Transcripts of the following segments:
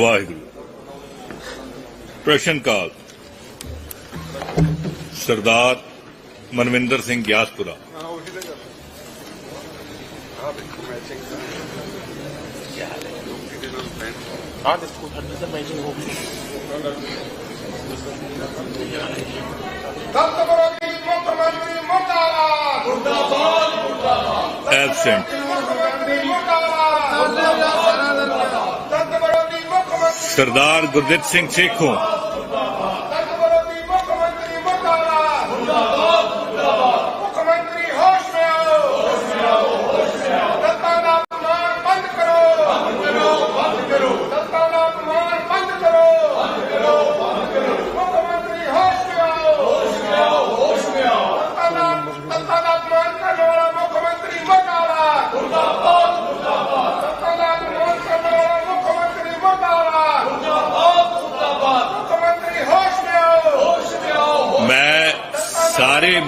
ਵਾਹਿਗੁਰੂ ਪ੍ਰਸ਼ਨ ਕਾਲ ਸਰਦਾਰ ਮਨਵਿੰਦਰ ਸਿੰਘ ਗਿਆਸਪੁਰਾ ਆ ਦੇਖੋ ਸਾਡੇ ਤਾਂ ਮੈਚਿੰਗ ਹੋ ਗਈ ਦਸਤ ਸਰਦਾਰ ਗੁਰਦਿੱਤ ਸਿੰਘ ਸੇਖੋਂ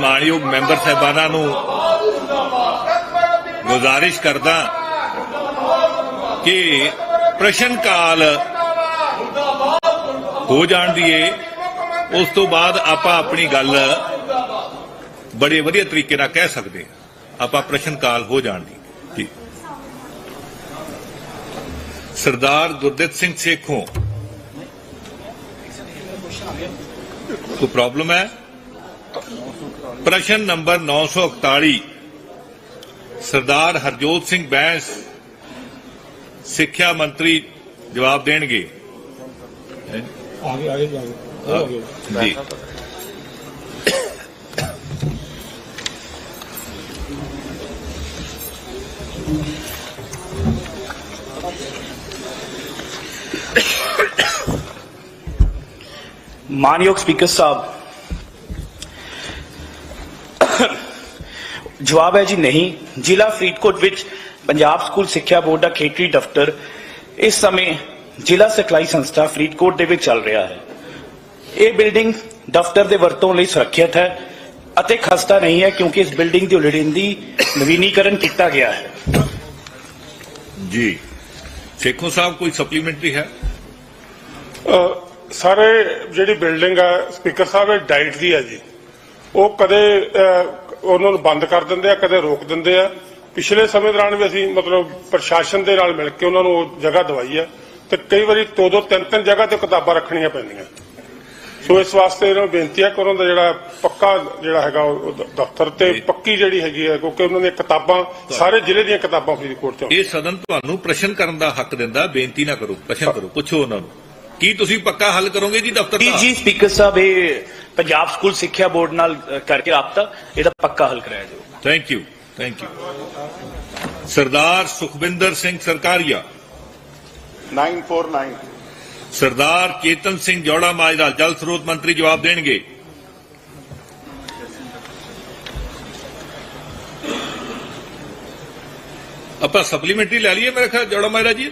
ਮਾਣਯੋਗ ਮੈਂਬਰ ਸਾਹਿਬਾਨਾਂ ਨੂੰ ਗੁਜ਼ਾਰਿਸ਼ ਕਰਦਾ ਕਿ ਪ੍ਰਸ਼ਨ ਕਾਲ ਹੋ ਜਾਣ ਦੀਏ। ਉਸ ਤੋਂ ਬਾਅਦ ਆਪਾਂ ਆਪਣੀ ਗੱਲ ਬੜੇ ਵਧੀਆ ਤਰੀਕੇ ਨਾਲ ਕਹਿ ਸਕਦੇ ਆਪਾਂ ਪ੍ਰਸ਼ਨ ਕਾਲ ਹੋ ਜਾਣ ਦੀ। ਜੀ। ਸਰਦਾਰ ਗੁਰਦਿੱਤ ਸਿੰਘ ਸੇਖੋਂ। ਕੋਈ ਪ੍ਰੋਬਲਮ ਹੈ? ਪ੍ਰਸ਼ਨ ਨੰਬਰ 941 ਸਰਦਾਰ ਹਰਜੋਤ ਸਿੰਘ ਬੈਂਸ ਸਿੱਖਿਆ ਮੰਤਰੀ ਜਵਾਬ ਦੇਣਗੇ आगे आगे जाओ हाँ, आगे ਜੀ ਮਾਨਯੋਗ ਸਪੀਕਰ ਸਾਹਿਬ ਜਵਾਬ ਹੈ ਜੀ ਨਹੀਂ। ਜ਼ਿਲ੍ਹਾ ਫਰੀਦਕੋਟ ਵਿੱਚ ਪੰਜਾਬ ਸਕੂਲ ਸਿੱਖਿਆ ਬੋਰਡ ਦਾ ਖੇਤਰੀ ਦਫ਼ਤਰ ਇਸ ਸਮੇਂ ਜ਼ਿਲ੍ਹਾ ਸਿਖਲਾਈ ਸੰਸਥਾ ਫਰੀਦਕੋਟ ਦੇ ਵਿੱਚ ਚੱਲ ਰਿਹਾ ਹੈ। ਇਹ ਬਿਲਡਿੰਗ ਦਫ਼ਤਰ ਦੇ ਵਰਤੋਂ ਲਈ ਸੁਰੱਖਿਅਤ ਹੈ ਅਤੇ ਖਸਤਾ ਨਹੀਂ ਹੈ ਕਿਉਂਕਿ ਇਸ ਬਿਲਡਿੰਗ ਦੀ ਲੋੜੀਂਦੀ ਨਵੀਨੀਕਰਨ ਕੀਤਾ ਗਿਆ ਹੈ। ਜੀ। ਸੇਖੋਂ ਸਾਹਿਬ ਕੋਈ ਸਪਲੀਮੈਂਟਰੀ ਹੈ? ਸਾਰੇ ਜਿਹੜੀ ਬਿਲਡਿੰਗ ਆ ਸਪੀਕਰ ਸਾਹਿਬ ਇਹ ਡਾਈਟ ਦੀ ਹੈ ਜੀ। ਉਹ ਕਦੇ ਉਹਨਾਂ ਨੂੰ ਬੰਦ ਕਰ ਦਿੰਦੇ ਆ ਕਦੇ ਰੋਕ ਦਿੰਦੇ ਆ। ਪਿਛਲੇ ਸਮੇਂ ਦੌਰਾਨ ਵੀ ਅਸੀਂ ਮਤਲਬ ਪ੍ਰਸ਼ਾਸਨ ਦੇ ਨਾਲ ਮਿਲ ਕੇ ਉਹਨਾਂ ਨੂੰ ਉਹ ਜਗ੍ਹਾ ਦਵਾਈ ਆ ਤੇ ਕਈ ਵਾਰੀ ਦੋ ਦੋ ਤਿੰਨ ਤਿੰਨ ਜਗ੍ਹਾ ਤੇ ਕਿਤਾਬਾਂ ਰੱਖਣੀਆਂ ਪੈਂਦੀਆਂ। ਸੋ ਇਸ ਵਾਸਤੇ ਇਹਨਾਂ ਨੂੰ ਬੇਨਤੀ ਹੈ ਕਿ ਉਹਨਾਂ ਦਾ ਜਿਹੜਾ ਪੱਕਾ ਜਿਹੜਾ ਹੈਗਾ ਉਹ ਦਫ਼ਤਰ ਤੇ ਪੱਕੀ ਜਿਹੜੀ ਹੈਗੀ ਹੈ ਕਿਉਂਕਿ ਉਹਨਾਂ ਦੀਆਂ ਕਿਤਾਬਾਂ ਸਾਰੇ ਜ਼ਿਲ੍ਹੇ ਦੀਆਂ ਕਿਤਾਬਾਂ ਫਰੀਦਕੋਟ ਚ ਇਹ ਸਦਨ ਤੁਹਾਨੂੰ ਪ੍ਰਸ਼ਨ ਕਰਨ ਦਾ ਹੱਕ ਦਿੰਦਾ ਬੇਨਤੀ ਨਾ ਕਰੋ ਪ੍ਰਸ਼ਨ ਕਰੋ ਪੁੱਛੋ ਉਹਨਾਂ ਨੂੰ। ਕੀ ਤੁਸੀਂ ਪੱਕਾ ਹੱਲ ਕਰੋਗੇ ਜੀ ਦਫ਼ਤਰ ਜੀ ਦਾ ਜੀ ਸਪੀਕਰ ਸਾਹਿਬ ਇਹ ਪੰਜਾਬ ਸਕੂਲ ਸਿੱਖਿਆ ਬੋਰਡ ਨਾਲ ਅ, ਕਰਕੇ ਰਾਬਤਾ ਇਹਦਾ ਪੱਕਾ ਹੱਲ ਕਰਾਇਆ ਜਾਊਗਾ thank you thank you Sardar Sukhwinder Singh Sarkaria 949 Sardar Chetan Singh Jouramajra ਜਲ ਸਰੋਤ ਮੰਤਰੀ ਜਵਾਬ ਦੇਣਗੇ ਆਪਾਂ ਸਪਲੀਮੈਂਟਰੀ ਲੈ ਲਈਏ ਮੇਰੇ ਖਿਆਲ ਜੋੜਾ ਮਾਜਰਾ ਜੀ?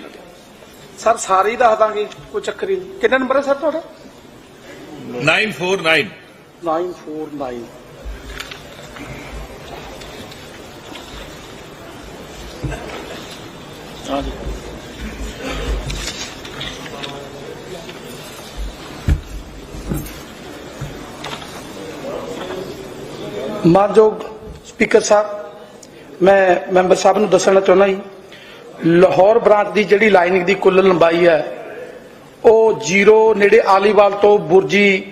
ਸਰ ਸਾਰੇ ਹੀ ਦੱਸ ਦਾਂਗੇ ਕੋਈ ਚੱਕਰ ਹੀ ਨਹੀਂ। ਕਿੰਨਾ ਨੰਬਰ ਹੈ ਸਰ ਤੁਹਾਡਾ? 949 949 ਮਾਨਯੋਗ ਸਪੀਕਰ ਸਾਹਿਬ, ਮੈਂ ਮੈਂਬਰ ਸਾਹਿਬ ਨੂੰ ਦੱਸਣਾ ਚਾਹੁੰਦਾ ਜੀ, ਲਾਹੌਰ ਬ੍ਰਾਂਚ ਦੀ ਜਿਹੜੀ ਲਾਈਨਿੰਗ ਦੀ ਕੁੱਲ ਲੰਬਾਈ ਹੈ ਉਹ ਜ਼ੀਰੋ ਨੇੜੇ ਆਲੀਵਾਲ ਤੋਂ ਬੁਰਜੀ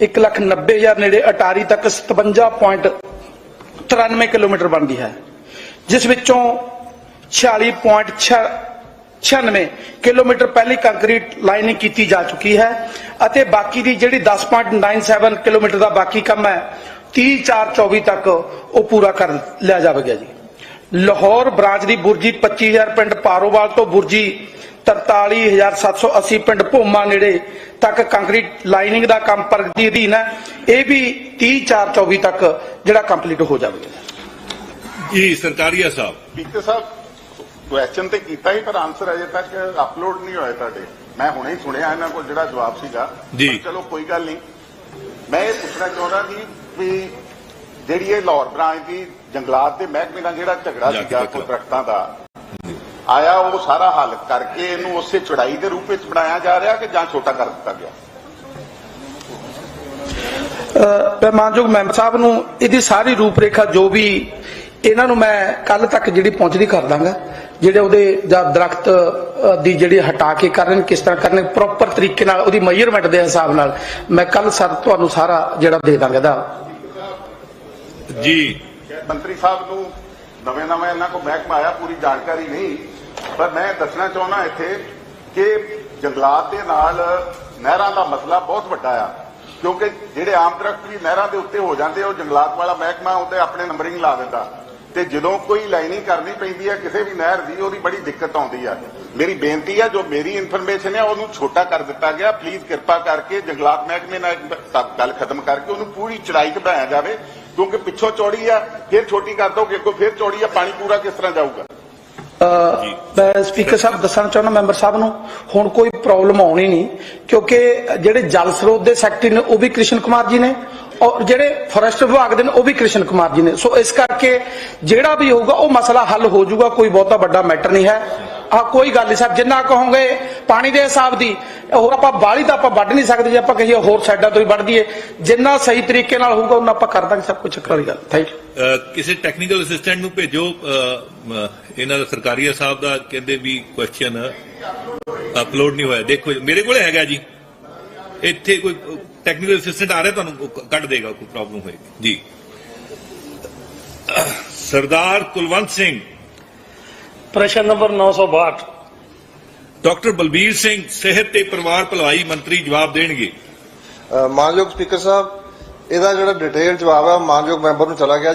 190000 ਨੇੜੇ ਅਟਾਰੀ ਤੱਕ 57.93 ਕਿਲੋਮੀਟਰ ਬਣਦੀ ਹੈ, ਜਿਸ ਵਿੱਚੋਂ 46.96 ਕਿਲੋਮੀਟਰ ਪਹਿਲੀ ਕੰਕਰੀਟ ਲਾਈਨਿੰਗ ਕੀਤੀ ਜਾ ਚੁੱਕੀ ਹੈ ਅਤੇ ਬਾਕੀ ਦੀ ਜਿਹੜੀ 10.97 ਕਿਲੋਮੀਟਰ ਦਾ ਬਾਕੀ ਕੰਮ ਹੈ 30/4/24 ਤੱਕ ਉਹ ਪੂਰਾ ਕਰ ਲਿਆ ਜਾਵੇਗਾ ਜੀ। ਲਾਹੌਰ ਬ੍ਰਾਂਚ ਦੀ ਬੁਰਜੀ 25000 ਪਿੰਡ ਪਾਰੋਵਾਲ ਤੋਂ ਬੁਰਜੀ 43780 ਪਿੰਡ ਭੋਮਾ ਨੇੜੇ ਤੱਕ ਕੰਕਰੀਟ ਲਾਈਨਿੰਗ ਦਾ ਕੰਮ ਪ੍ਰਗਤੀ ਅਧੀਨ ਹੈ। ਇਹ ਵੀ 30/4/24 ਤੱਕ ਜਿਹੜਾ ਕੰਪਲੀਟ ਹੋ ਜਾਵੇਗਾ। ਜੀ ਸਰਕਾਰੀਆ ਸਾਹਿਬ। ਸਪੀਕਰ ਸਾਹਿਬ ਕੁਐਸਚਨ ਤੇ ਕੀਤਾ ਹੀ ਪਰ ਆਨਸਰ ਅਜੇ ਤੱਕ ਅਪਲੋਡ ਨਹੀਂ ਹੋਇਆ ਤੁਹਾਡੇ। ਮੈਂ ਹੁਣੇ ਹੀ ਸੁਣਿਆ ਇਹਨਾਂ ਕੋਲ ਜਿਹੜਾ ਜਵਾਬ ਸੀਗਾ। ਜੀ। ਚਲੋ ਕੋਈ ਗੱਲ ਨਹੀਂ। ਮੈਂ ਇਹ ਪੁੱਛਣਾ ਚਾਹੁੰਦਾ ਸੀ ਵੀ ਜਿਹੜੀ ਇਹ ਲਾਹੌਰ ਬ੍ਰਾਂਚ ਦੀ ਜੰਗਲਾਤ ਦੇ ਮਹਿਕਮੇ ਨਾਲ ਜਿਹੜਾ ਝਗੜਾ ਜਾ ਸੀਗਾ ਦਰਖਤਾਂ ਦਾ ਆਇਆ ਉਹ ਸਾਰਾ ਹੱਲ ਕਰਕੇ ਇਹਨੂੰ ਉਸੇ ਚੜਾਈ ਦੇ ਰੂਪ ਵਿੱਚ ਬਣਾਇਆ ਜਾ ਰਿਹਾ ਕਿ ਜਾਂ ਛੋਟਾ ਕਰ ਦਿੱਤਾ ਗਿਆ? ਅਹ ਮੈਂ ਮਾਨਯੋਗ ਮੈਂਬਰ ਸਾਹਿਬ ਨੂੰ ਇਹਦੀ ਸਾਰੀ ਰੂਪਰੇਖਾ ਜੋ ਵੀ ਇਹਨਾਂ ਨੂੰ ਮੈਂ ਕੱਲ ਤੱਕ ਜਿਹੜੀ ਪਹੁੰਚਦੀ ਕਰ ਦਾਂਗਾ ਜਿਹੜੇ ਉਹਦੇ ਜਾਂ ਦਰਖਤ ਦੀ ਜਿਹੜੀ ਹਟਾ ਕੇ ਕਰਨ ਕਿਸ ਤਰ੍ਹਾਂ ਕਰਨੇ ਪ੍ਰੋਪਰ ਤਰੀਕੇ ਨਾਲ ਉਹਦੀ ਮੈਜ਼ਰਮੈਂਟ ਦੇ ਹਿਸਾਬ ਨਾਲ ਮੈਂ ਕੱਲ ਸਰ ਤੁਹਾਨੂੰ ਸਾਰਾ ਜਿਹੜਾ ਦੇ ਦਾਂਗਾ ਇਹਦਾ। ਜੀ। ਮੰਤਰੀ ਸਾਹਿਬ ਨੂੰ ਨਵੇਂ ਨਵੇਂ ਇਹਨਾਂ ਕੋਲ ਮਹਿਕਮਾ ਆਇਆ ਪੂਰੀ ਜਾਣਕਾਰੀ ਨਹੀਂ। ਪਰ ਮੈਂ ਦੱਸਣਾ ਚਾਹੁੰਦਾ ਇੱਥੇ ਕਿ ਜੰਗਲਾਤ ਦੇ ਨਾਲ ਨਹਿਰਾਂ ਦਾ ਮਸਲਾ ਬਹੁਤ ਵੱਡਾ ਆ, ਕਿਉਂਕਿ ਜਿਹੜੇ ਆਮ ਦਰਖਤ ਵੀ ਨਹਿਰਾਂ ਦੇ ਉੱਤੇ ਹੋ ਜਾਂਦੇ, ਉਹ ਜੰਗਲਾਤ ਵਾਲਾ ਮਹਿਕਮਾ ਉਹਦੇ ਆਪਣੇ ਨੰਬਰਿੰਗ ਲਾ ਦਿੰਦਾ। ਤੇ ਜਦੋਂ ਕੋਈ ਲਾਈਨਿੰਗ ਕਰਨੀ ਪੈਂਦੀ ਹੈ ਕਿਸੇ ਵੀ ਨਹਿਰ ਦੀ, ਉਹਦੀ ਬੜੀ ਦਿੱਕਤ ਆਉਂਦੀ ਆ। ਮੇਰੀ ਬੇਨਤੀ ਹੈ ਜੋ ਮੇਰੀ ਇਨਫੋਰਮੇਸ਼ਨ ਹੈ ਉਹਨੂੰ ਛੋਟਾ ਕਰ ਦਿੱਤਾ ਗਿਆ। ਪਲੀਜ਼ ਕਿਰਪਾ ਕਰਕੇ ਜੰਗਲਾਤ ਮਹਿਕਮੇ ਨਾਲ ਗੱਲ ਖਤਮ ਕਰਕੇ ਉਹਨੂੰ ਪੂਰੀ ਚੜਾਈ ਤੇ ਬਣਾਇਆ ਜਾਵੇ, ਕਿਉਂਕਿ ਪਿੱਛੋਂ ਚੌੜੀ ਆ, ਫਿਰ ਛੋਟੀ ਕਰ ਦੋਗੇ, ਅੱਗੋਂ ਫਿਰ ਚੌੜੀ ਆ, ਪਾਣੀ ਪੂਰਾ ਕਿਸ ਤਰ੍ਹਾਂ ਜਾਊਗਾ? ਮੈਂ ਸਪੀਕਰ ਸਾਹਿਬ ਦੱਸਣਾ ਚਾਹੁੰਦਾ, ਮੈਂਬਰ ਸਾਹਿਬ ਨੂੰ। ਹੁਣ ਕੋਈ ਪ੍ਰੋਬਲਮ ਆਉਣੀ ਨਹੀਂ, ਕਿਉਂਕਿ ਜਿਹੜੇ ਜਲ ਸਰੋਤ ਦੇ ਸੈਕਟਰੀ ਨੇ, ਉਹ ਵੀ ਕ੍ਰਿਸ਼ਨ ਕੁਮਾਰ ਜੀ ਨੇ। ਔਰ ਜਿਹੜੇ ਫੋਰੈਸਟ ਵਿਭਾਗ ਦੇ ਨੇ ਉਹ ਵੀ ਕ੍ਰਿਸ਼ਨ ਕੁਮਾਰ ਜੀ ਨੇ। ਸੋ ਇਸ ਕਰਕੇ ਜਿਹੜਾ ਵੀ ਹੋਊਗਾ ਉਹ ਮਸਲਾ ਹੱਲ ਹੋ ਜਾਊਗਾ ਕੋਈ ਬਹੁਤਾ ਵੱਡਾ ਮੈਟਰ ਨਹੀਂ ਹੈ। ਆ ਕੋਈ ਗੱਲ ਨਹੀਂ ਸਾਹਿਬ ਜਿੰਨਾ ਕਹੋਗੇ ਪਾਣੀ ਦੇ ਹਿਸਾਬ ਦੀ ਹੋਰ ਆਪਾਂ ਬਾਲੀ ਤਾਂ ਆਪਾਂ ਵੱਢ ਨਹੀਂ ਸਕਦੇ ਜੇ ਆਪਾਂ ਕਹੀਏ ਹੋਰ ਸਾਈਡਾਂ ਤੋਂ ਹੀ ਵੱਢ ਦਈਏ ਜਿੰਨਾ ਸਹੀ ਤਰੀਕੇ ਨਾਲ ਹੋਊਗਾ ਉਹਨਾਂ ਆਪਾਂ ਕਰ ਦਾਂਗੇ ਸਭ ਕੁਝ ਚੱਕਰ ਵਾਲੀ ਗੱਲ। ਥੈਂਕ ਯੂ ਕਿਸੇ ਟੈਕਨੀਕਲ ਅਸਿਸਟੈਂਟ ਨੂੰ ਭੇਜੋ ਅਹ, ਇਹਨਾਂ ਦਾ ਸਰਕਾਰੀਆ ਸਾਹਿਬ ਦਾ ਕਹਿੰਦੇ ਵੀ ਕੁਐਸਚਨ ਅਪਲੋਡ ਨਹੀਂ ਹੋਇਆ। ਦੇਖੋ ਮੇਰੇ ਕੋਲ ਹੈਗਾ ਜੀ। ਇੱਥੇ ਕੋਈ ਟੈਕਨੀਕਲ ਅਸਿਸਟੈਂਟ ਆ ਰਿਹਾ ਤੁਹਾਨੂੰ ਕੱਢ ਦੇਗਾ ਕੋਈ ਪ੍ਰੋਬਲਮ ਹੋਏਗੀ। ਜੀ। ਸਰਦਾਰ ਕੁਲਵੰਤ ਸਿੰਘ। ਪ੍ਰਸ਼ਨ ਨੰਬਰ 962 ਡਾਕਟਰ ਬਲਬੀਰ ਸਿੰਘ ਸਿਹਤ ਤੇ ਪਰਿਵਾਰ ਭਲਾਈ ਮੰਤਰੀ ਜਵਾਬ ਦੇਣਗੇ। ਮਾਨਯੋਗ ਸਪੀਕਰ ਸਾਹਿਬ ਇਹਦਾ ਜਿਹੜਾ ਡਿਟੇਲ ਜਵਾਬ ਹੈ ਮਾਨਯੋਗ ਮੈਂਬਰ ਨੂੰ ਚਲਾ ਗਿਆ।